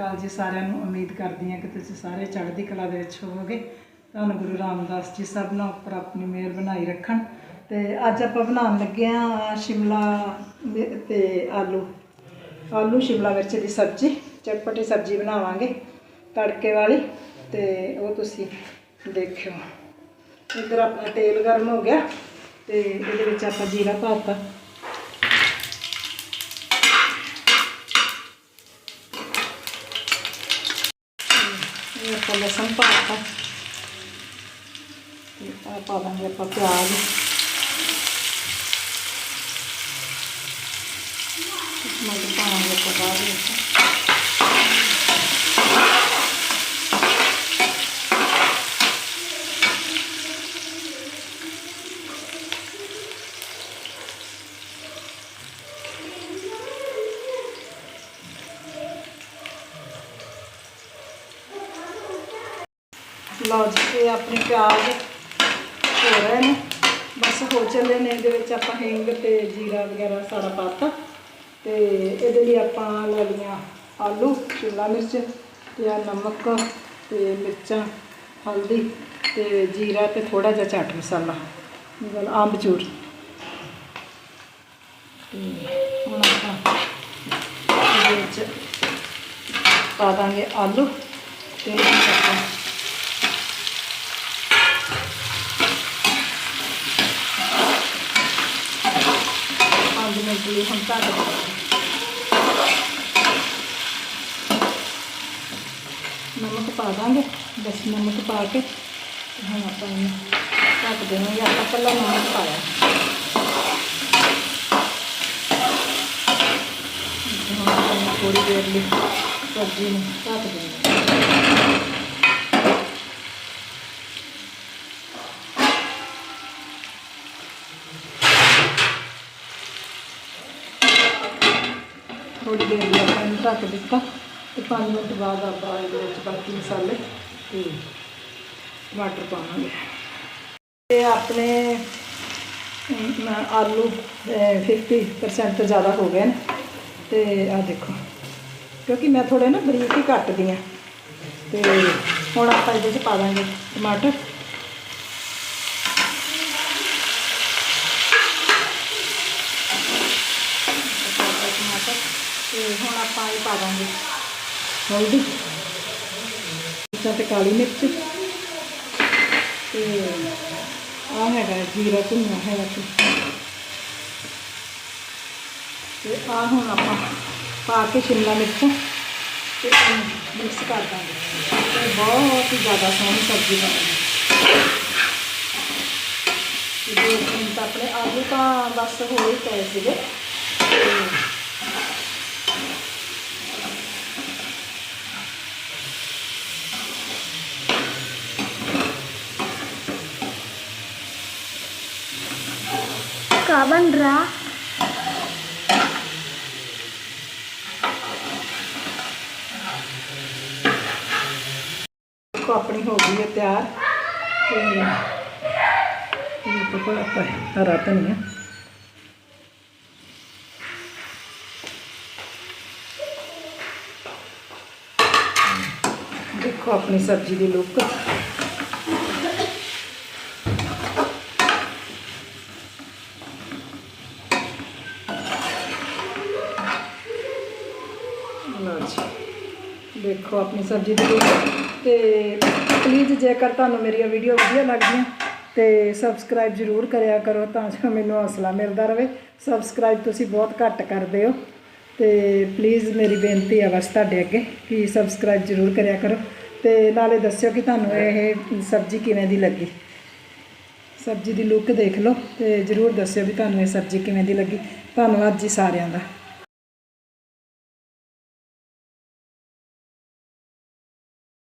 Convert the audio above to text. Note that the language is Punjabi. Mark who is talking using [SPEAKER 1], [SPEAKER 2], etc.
[SPEAKER 1] ਅਕਾਲ ਜੀ ਸਾਰਿਆਂ ਨੂੰ ਉਮੀਦ ਕਰਦੀ ਹਾਂ ਕਿ ਤੁਸੀਂ ਸਾਰੇ ਚੜ੍ਹਦੀ ਕਲਾ ਦੇ ਵਿੱਚ ਹੋਵੋਗੇ। ਤੁਹਾਨੂੰ ਗੁਰੂ ਰਾਮਦਾਸ ਜੀ ਸਭ ਨਾਲ ਉੱਪਰ ਆਪਣੀ ਮਿਹਰ ਬਣਾਈ ਰੱਖਣ। ਤੇ ਅੱਜ ਆਪਾਂ ਬਣਾਉਣ ਲੱਗੇ ਆ ਸ਼ਿਮਲਾ ਮਿ- ਤੇ ਆਲੂ। ਆਲੂ, ਸ਼ਿਮਲਾ ਮਿਰਚ ਦੀ ਸਬਜ਼ੀ, ਚਟਪਟੀ ਸਬਜ਼ੀ ਬਣਾਵਾਂਗੇ ਤੜਕੇ ਵਾਲੀ। ਤੇ ਉਹ ਤੁਸੀਂ ਦੇਖਿਓ। ਇੱਧਰ ਆਪਣਾ ਤੇਲ ਗਰਮ ਹੋ ਗਿਆ ਤੇ ਇਹਦੇ ਵਿੱਚ ਆਪਾਂ ਜੀਰਾ ਪਾਤਾ ਇਹ ਆਪਾਂ ਲਸਣ ਪਾਤਾ ਤੇ ਆ ਪਾ ਦਾਂਗੇ ਆਪਾਂ ਪਿਆਜ਼ ਟਮਾਟਰ ਪਾਵਾਂਗੇ ਆਪਾਂ ਬਾਅਦ ਵਿੱਚ ਲਓ ਜੀ, ਇਹ ਆਪਣੇ ਪਿਆਜ਼ ਹੋ ਰਹੇ ਨੇ। ਬਸ ਹੋ ਚੱਲੇ ਨੇ, ਇਹਦੇ ਵਿੱਚ ਆਪਾਂ ਹਿੰਗ ਤੇ ਜੀਰਾ ਵਗੈਰਾ ਸਾਰਾ ਪਾਤਾ। ਤੇ ਇਹਦੇ ਲਈ ਆਪਾਂ ਲੈ ਲਈਆਂ ਆਲੂ, ਸ਼ਿਮਲਾ ਮਿਰਚ ਤੇ ਆ ਨਮਕ ਤੇ ਮਿਰਚਾਂ, ਹਲਦੀ ਤੇ ਜੀਰਾ ਤੇ ਥੋੜਾ ਜਿਹਾ ਚਾਟ ਮਸਾਲਾ। ਮਤਲਬ ਆਮਚੂਰ ਤੇ ਹੁਣ ਆਪਾਂ ਇਹਦੇ ਵਿੱਚ ਪਾ ਦਾਂਗੇ ਆਲੂ ਤੇ लिए हम क्या कर नमक पा देंगे, बस नमक पा के हम आप ढक देंगे आप कला नमक पाया। हाँ, थोड़ी देर लिए सब्ज़ी ढक देंगे ਥੋੜੀ ਦੇਰ ਲਈ ਆਪਾਂ ਇਹਨੂੰ ਢੱਕ ਦਿੱਤਾ ਤੇ 5 ਮਿੰਟ ਬਾਅਦ ਆਪਾਂ ਇਹਦੇ ਵਿੱਚ ਬਾਕੀ ਮਸਾਲੇ ਤੇ ਟਮਾਟਰ ਪਾਵਾਂਗੇ। ਇਹ ਆਪਣੇ ਆਲੂ ਅਹ, 50% ਤੋਂ ਜ਼ਿਆਦਾ ਹੋ ਗਏ ਨੇ। ਤੇ ਆ ਦੇਖੋ ਕਿਉਂਕਿ ਮੈਂ ਥੋੜੇ ਨਾ ਬਰੀਕ ਹੀ ਕੱਟਦੀ ਆ ਤੇ ਹੁਣ ਆਪਾਂ ਇਹਦੇ 'ਚ ਪਾ ਦਾਂਗੇ ਟਮਾਟਰ। ਤੇ ਹੁਣ ਆਪਾਂ ਇਹ ਪਾ ਦਾਂਗੇ ਹਲਦੀ ਮਿਰਚਾਂ ਤੇ ਕਾਲੀ ਮਿਰਚ ਤੇ ਆ ਹੈਗਾ ਜੀਰਾ ਧਨੀਆ ਹੈਗਾ ਤੇ ਤੇ ਆ ਹੁਣ ਆਪਾਂ ਪਾ ਕੇ ਸ਼ਿਮਲਾ ਮਿਰਚ ਤੇ ਇਹਨੂੰ ਮਿਕਸ ਕਰ ਦਾਂਗੇ ਤੇ ਬਹੁਤ ਹੀ ਜ਼ਿਆਦਾ ਸੋਹਣੀ ਸਬਜ਼ੀ ਬਣੇਗੀ ਤੇ ਦੋ ਮਿੰਟ ਆਪਣੇ ਆਲੂ ਤਾਂ ਬਸ ਹੋ ਹੀ ਪਏ ਸੀਗੇ
[SPEAKER 2] साबन रहा
[SPEAKER 1] अपनी हो गई है। तैयार हरा धनिया देखो अपनी सब्ज़ी की लुक ਲਓ ਜੀ। ਦੇਖੋ ਆਪਣੀ ਸਬਜ਼ੀ ਦੀ ਲੁੱਕ ਤੇ ਪਲੀਜ਼ ਜੇਕਰ ਤੁਹਾਨੂੰ ਮੇਰੀਆਂ ਵੀਡੀਓ ਵਧੀਆ ਲੱਗਦੀਆਂ, ਤੇ ਸਬਸਕ੍ਰਾਈਬ ਜ਼ਰੂਰ ਕਰਿਆ ਕਰੋ ਤਾਂ ਜੋ ਮੈਨੂੰ ਹੌਸਲਾ ਮਿਲਦਾ ਰਹੇ। ਸਬਸਕ੍ਰਾਈਬ ਤੁਸੀਂ ਬਹੁਤ ਘੱਟ ਕਰਦੇ ਹੋ। ਤੇ ਪਲੀਜ਼ ਮੇਰੀ ਬੇਨਤੀ ਹੈ ਬਸ ਤੁਹਾਡੇ ਅੱਗੇ ਕਿ ਸਬਸਕ੍ਰਾਈਬ ਜ਼ਰੂਰ ਕਰਿਆ ਕਰੋ। ਤੇ ਨਾਲੇ ਦੱਸਿਓ ਕਿ ਤੁਹਾਨੂੰ ਇਹ ਸਬਜ਼ੀ ਕਿਵੇਂ ਦੀ ਲੱਗੀ। ਸਬਜ਼ੀ ਦੀ ਲੁੱਕ ਦੇਖ ਲਓ ਤੇ ਜ਼ਰੂਰ ਦੱਸਿਓ ਵੀ ਤੁਹਾਨੂੰ ਇਹ ਸਬਜ਼ੀ ਕਿਵੇਂ ਦੀ ਲੱਗੀ। ਧੰਨਵਾਦ ਜੀ ਸਾਰਿਆਂ ਦਾ।